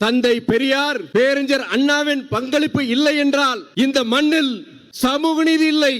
தந்தை பெரியார் பேரறிஞர் அண்ணாவின் பங்களிப்பு இல்லை என்றால் இந்த மண்ணில் சமூக நீதி இல்லை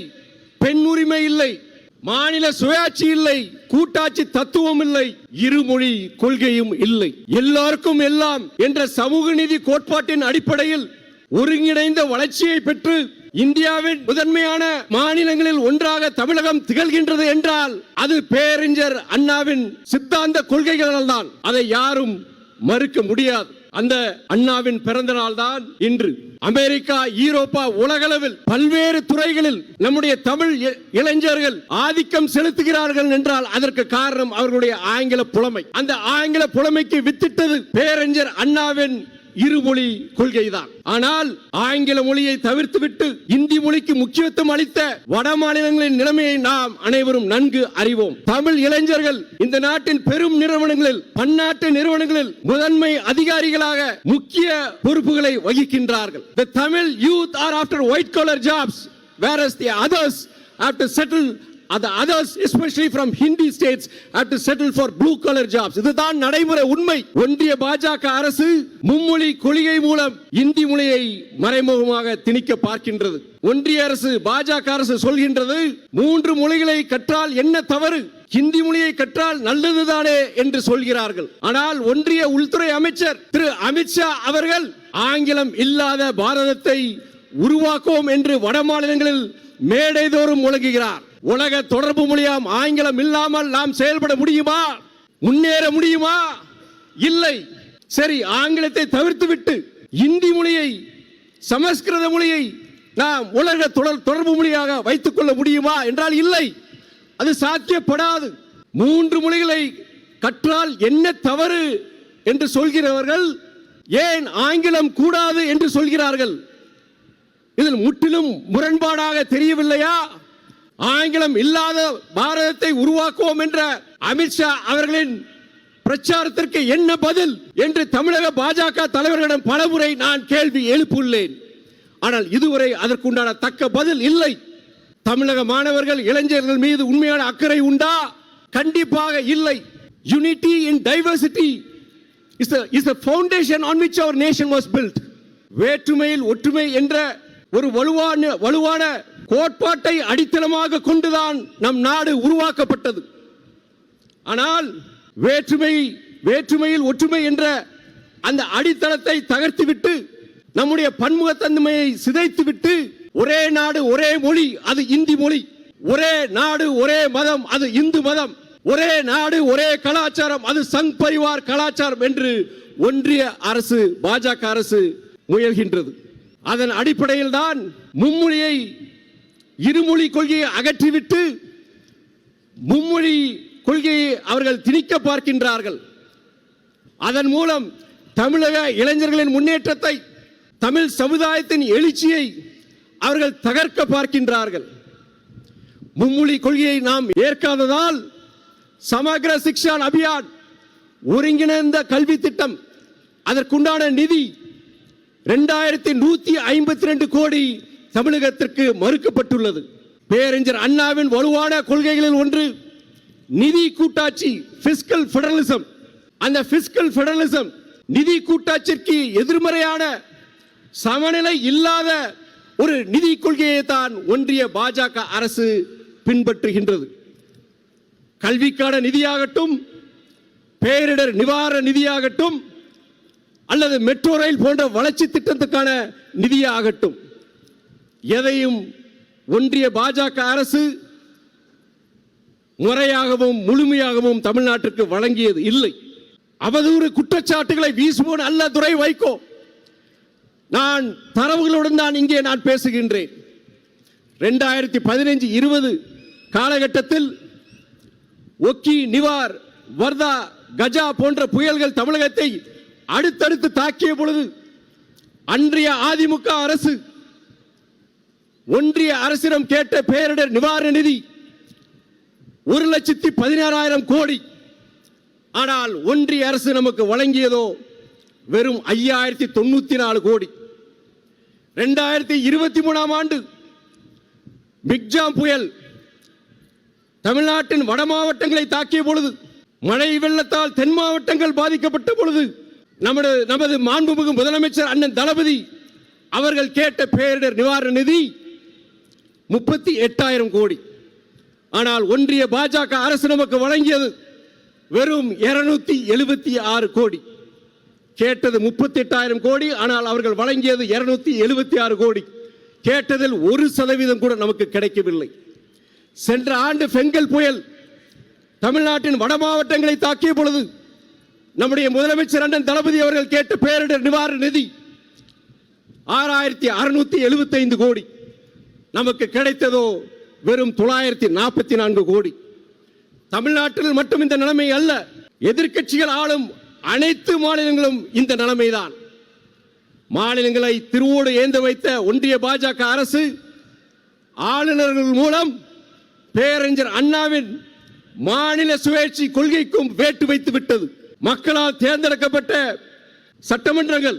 பெண் உரிமை இல்லை மாநில சுயாட்சி இல்லை கூட்டாட்சி தத்துவம் இல்லை இருமொழி கொள்கையும் இல்லை. எல்லாருக்கும் எல்லாம் என்ற சமூக நீதி கோட்பாட்டின் அடிப்படையில் ஒருங்கிணைந்த வளர்ச்சியை பெற்று இந்தியாவின் முதன்மையான மாநிலங்களில் ஒன்றாக தமிழகம் திகழ்கின்றது என்றால் அது பேரறிஞர் அண்ணாவின் சித்தாந்த கொள்கைகளால் தான் அதை யாரும் மறுக்க முடியாது. அந்த அண்ணாவின் பிறந்த நாள் தான் இன்று. அமெரிக்கா ஈரோப்பா உலகளவில் பல்வேறு துறைகளில் நம்முடைய தமிழ் இளைஞர்கள் ஆதிக்கம் செலுத்துகிறார்கள் என்றால் அதற்கு காரணம் அவர்களுடைய ஆங்கில புலமை. அந்த ஆங்கில புலமைக்கு வித்திட்டது பேரறிஞர் அண்ணாவின் இருமொழி கொள்கைதான். ஆனால் ஆங்கில மொழியை தவிர்த்துவிட்டு இந்தி மொழிக்கு முக்கியத்துவம் அளித்த வட மாநிலங்களின் நிலைமையை நாம் அனைவரும் நன்கு அறிவோம். தமிழ் இளைஞர்கள் இந்த நாட்டின் பெரும் நிறுவனங்களில் பன்னாட்டு நிறுவனங்களில் முதன்மை அதிகாரிகளாக முக்கிய பொறுப்புகளை வகிக்கின்றார்கள். Tamil youth are after white white jobs jobs whereas the others after settle the others especially from Hindi states have to settle for blue collar jobs. இதுதான் நடைமுறை உண்மை. ஒன்றிய பாஜக அரசு மும்மொழி கொள்கை மூலம் இந்தி மொழியை மறைமுகமாக திணிக்க பார்க்கின்றது. ஒன்றிய அரசு பாஜக அரசு சொல்கின்றது மூன்று மொழிகளை கற்றால் என்ன தவறு? ஹிந்தி மொழியை கற்றால் நல்லதுதானே என்று சொல்கிறார்கள். ஆனால் ஒன்றிய உள்துறை அமைச்சர் திரு அமித்ஷா அவர்கள் ஆங்கிலம் இல்லாத பாரதத்தை உருவாக்குவோம் என்று வட மாநிலங்களில் மேடைதோறும் முழங்குகிறார். உலக தொடர்பு மொழியாம் ஆங்கிலம் இல்லாமல் நாம் செயல்பட முடியுமா? முன்னேற முடியுமா? இல்லை. சரி ஆங்கிலத்தை தவிர்த்து விட்டு இந்தி மொழியை சமஸ்கிருத மொழியை நாம் உலக தொடர் தொடர்பு மொழியாக வைத்துக் கொள்ள முடியுமா என்றால் இல்லை. அது சாத்தியப்படாது. மூன்று மொழிகளை கற்றால் என்ன தவறு என்று சொல்கிறவர்கள் ஏன் ஆங்கிலம் கூடாது என்று சொல்கிறார்கள்? இதில் முற்றிலும் முரண்பாடாக தெரியவில்லையா? ஆங்கிலம் இல்லாத பாரதத்தை உருவாக்குவோம் என்ற அமித்ஷா அவர்களின் பிரச்சாரத்திற்கு என்ன பதில் என்று தமிழக பாஜக தலைவர்களிடம் பலமுறை நான் கேள்வி எழுப்பியுள்ளேன். ஆனால் இதுவரை அதற்குண்டான தக்க பதில் இல்லை. தமிழக மாணவர்கள் இளைஞர்கள் மீது உண்மையான அக்கறை உண்டா? கண்டிப்பாக இல்லை. Unity in diversity is is a foundation on which our nation was built வேற்றுமையில் ஒற்றுமை என்ற ஒரு வலுவான வலுவான கோட்பாட்டை அடித்தளமாக கொண்டுதான் நம் நாடு உருவாக்கப்பட்டது. ஆனால் வேற்றுமை வேற்றுமையில் ஒற்றுமை என்ற அந்த அடித்தளத்தை தகர்த்துவிட்டு நம்முடைய பன்முகத்தன்மையை சிதைத்துவிட்டு ஒரே நாடு ஒரே மொழி அது இந்தி மொழி. ஒரே நாடு ஒரே மதம் அது இந்து மதம். ஒரே நாடு ஒரே கலாச்சாரம் அது சங் பரிவார் கலாச்சாரம் என்று ஒன்றிய அரசு பாஜக அரசு முயல்கின்றது. அதன் அடிப்படையில் தான் மும்மொழியை இருமொழி கொள்கையை அகற்றிவிட்டு மும்மொழி கொள்கையை அவர்கள் திணிக்க பார்க்கின்றார்கள். அதன் மூலம் தமிழக இளைஞர்களின் முன்னேற்றத்தை தமிழ் சமுதாயத்தின் எழுச்சியை அவர்கள் தகர்க்க பார்க்கின்றார்கள். மும்மொழி கொள்கையை நாம் ஏற்காததால் சமக்ர சிக்ஷான் அபியான் ஒருங்கிணைந்த கல்வி திட்டம் அதற்குண்டான நிதி ரெண்டாயிரத்தி நூத்தி ஐம்பத்தி ரெண்டு கோடி தமிழகத்திற்கு மறுக்கப்பட்டுள்ளது. பேரறிஞர் அண்ணாவின் வலுவான கொள்கைகளில் ஒன்று நிதி கூட்டாட்சி பிஸ்கல் ஃபெடரலிசம் அந்த பிஸ்கல் ஃபெடரலிசம் நிதி கூட்டாட்சிக்கு எதிர்மறையான சமநிலை இல்லாத ஒரு நிதி கொள்கையை தான் ஒன்றிய பாஜக அரசு பின்பற்றுகின்றது. கல்விக்கான நிதியாகட்டும் பேரிடர் நிவாரண நிதியாகட்டும் அல்லது மெட்ரோ ரயில் போன்ற வளர்ச்சி திட்டத்துக்கான நிதியாகட்டும். எதையும் ஒன்றிய பாஜக அரசு முறையாகவும் முழுமையாகவும் தமிழ்நாட்டிற்கு வழங்கியது இல்லை. அவதூறு குற்றச்சாட்டுகளை வீசுவோன் அல்ல துறை வைக்கோ நான் தரவுகளுடன் தான் இங்கே நான் பேசுகின்றேன். ரெண்டாயிரத்தி பதினைஞ்சு இருபது காலகட்டத்தில் ஒக்கி நிவார் வர்தா கஜா போன்ற புயல்கள் தமிழகத்தை அடுத்தடுத்து தாக்கிய பொழுது அன்றைய அதிமுக அரசு ஒன்றிய அரசிடம் கேட்ட பேரிடர் நிவாரண நிதி ஒரு லட்சத்தி பதினாறாயிரம் கோடி. ஆனால் ஒன்றிய அரசு நமக்கு வழங்கியதோ வெறும் ஐயாயிரத்தி தொண்ணூத்தி நாலு கோடி. ரெண்டாயிரத்தி இருபத்தி மூணாம் ஆண்டு பிக்ஜாம் புயல் தமிழ்நாட்டின் வட மாவட்டங்களை தாக்கிய பொழுது மழை வெள்ளத்தால் தென் மாவட்டங்கள் பாதிக்கப்பட்ட பொழுது நமது நமது மாண்புமிகு முதலமைச்சர் அண்ணன் தளபதி அவர்கள் கேட்ட பேரிடர் நிவாரண நிதி முப்பத்தி எட்டாயிரம் கோடி. ஆனால் ஒன்றிய பாஜக அரசு நமக்கு வழங்கியது வெறும் இருநூத்தி எழுபத்தி ஆறு கோடி. கேட்டது முப்பத்தி எட்டாயிரம் கோடி ஆனால் அவர்கள் வழங்கியது இருநூத்தி எழுபத்தி ஆறு கோடி. கேட்டதில் ஒரு சதவீதம் கூட நமக்கு கிடைக்கவில்லை. சென்ற ஆண்டு பெங்கல் புயல் தமிழ்நாட்டின் வட மாவட்டங்களை தாக்கிய பொழுது நம்முடைய முதலமைச்சர் அண்ணன் தளபதி அவர்கள் கேட்ட பேரிடர் நிவாரண நிதி ஆறாயிரத்தி அறுநூத்தி எழுபத்தி ஐந்து கோடி. நமக்கு கிடைத்ததோ வெறும் தொள்ளாயிரத்தி நாற்பத்தி நான்கு கோடி. தமிழ்நாட்டில் மட்டும் இந்த நிலைமை அல்ல எதிர்க்கட்சிகள் ஆளும் அனைத்து மாநிலங்களும் இந்த நிலைமைதான். மாநிலங்களை திருவோடு ஏந்த வைத்த ஒன்றிய பாஜக அரசு ஆளுநர்கள் மூலம் பேரறிஞர் அண்ணாவின் மாநில சுயேட்சை கொள்கைக்கும் வேட்டு வைத்து விட்டது மக்களால் தேர்ந்தெடுக்கப்பட்ட சட்டமன்றங்கள்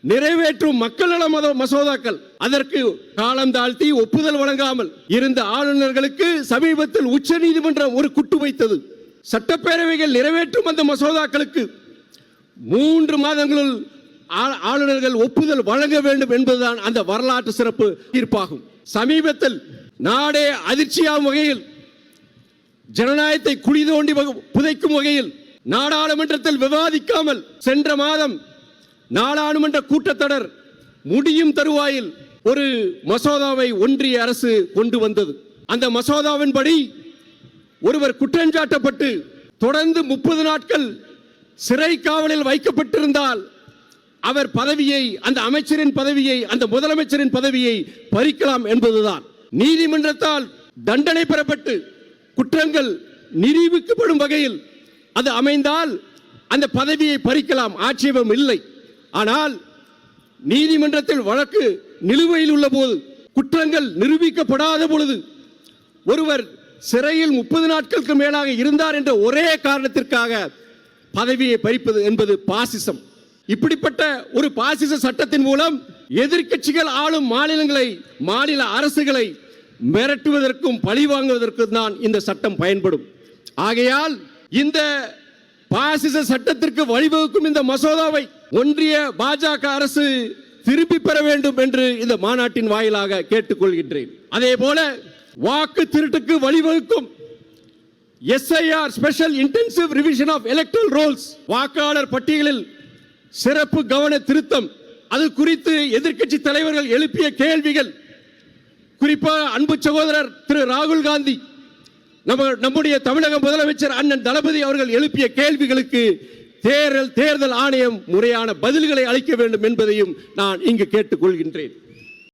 நிறைவேற்றும் மக்கள் நல மத மசோதாக்கள். அதற்கு காலம் தாழ்த்தி ஒப்புதல் வழங்காமல் இருந்த ஆளுநர்களுக்கு சமீபத்தில் உச்ச நீதிமன்றம் ஒரு குட்டு வைத்தது. சட்டப்பேரவைகள் நிறைவேற்றும் அந்த மசோதாக்களுக்கு மூன்று மாதங்களுள் ஆ- ஆளுநர்கள் ஒப்புதல் வழங்க வேண்டும் என்பதுதான் அந்த வரலாற்று சிறப்பு தீர்ப்பாகும். சமீபத்தில் நாடே அதிர்ச்சியாகும் வகையில் ஜனநாயகத்தை குழி தோண்டி புதைக்கும் வகையில் நாடாளுமன்றத்தில் விவாதிக்காமல் சென்ற மாதம் நாடாளுமன்ற கூட்டத்தொடர் முடியும் தருவாயில் ஒரு மசோதாவை ஒன்றிய அரசு கொண்டு வந்தது. அந்த மசோதாவின்படி ஒருவர் குற்றஞ்சாட்டப்பட்டு தொடர்ந்து முப்பது நாட்கள் சிறை காவலில் வைக்கப்பட்டிருந்தால் அவர் பதவியை அந்த அமைச்சரின் பதவியை அந்த முதலமைச்சரின் பதவியை பறிக்கலாம் என்பதுதான். நீதிமன்றத்தால் தண்டனை பெறப்பட்டு குற்றங்கள் நிரூபிக்கப்படும் வகையில் அது அமைந்தால் அந்த பதவியை பறிக்கலாம். ஆட்சேபம் இல்லை. ஆனால் நீதிமன்றத்தில் வழக்கு நிலுவையில் உள்ள போது குற்றங்கள் நிரூபிக்கப்படாத பொழுது ஒருவர் சிறையில் முப்பது நாட்களுக்கு மேலாக இருந்தார் என்ற ஒரே காரணத்திற்காக பதவியை பறிப்பது என்பது பாசிசம். இப்படிப்பட்ட ஒரு பாசிச சட்டத்தின் மூலம் எதிர்க்கட்சிகள் ஆளும் மாநிலங்களை மாநில அரசுகளை மிரட்டுவதற்கும் பழி வாங்குவதற்கும் தான் இந்த சட்டம் பயன்படும். ஆகையால் இந்த பாசிச சட்டத்திற்கு வழிவகுக்கும் இந்த மசோதாவை ஒன்றிய பாஜக அரசு திருப்பி பெற வேண்டும் என்று இந்த மாநாட்டின் வாயிலாக கேட்டுக்கொள்கின்றேன். அதே போல வாக்கு திருட்டுக்கு வழிவகுக்கும் SIR special intensive revision of electoral rolls வாக்காளர் பட்டியலில் சிறப்பு கவன திருத்தம் அது குறித்து எதிர்க்கட்சி தலைவர்கள் எழுப்பிய கேள்விகள் குறிப்பாக அன்பு சகோதரர் திரு ராகுல் காந்தி நம்ம நம்முடைய தமிழக முதலமைச்சர் அண்ணன் தளபதி அவர்கள் எழுப்பிய கேள்விகளுக்கு தேர்தல் தேர்தல் ஆணையம் முறையான பதில்களை அளிக்க வேண்டும் என்பதையும் நான் இங்கு கேட்டுக்கொள்கின்றேன்.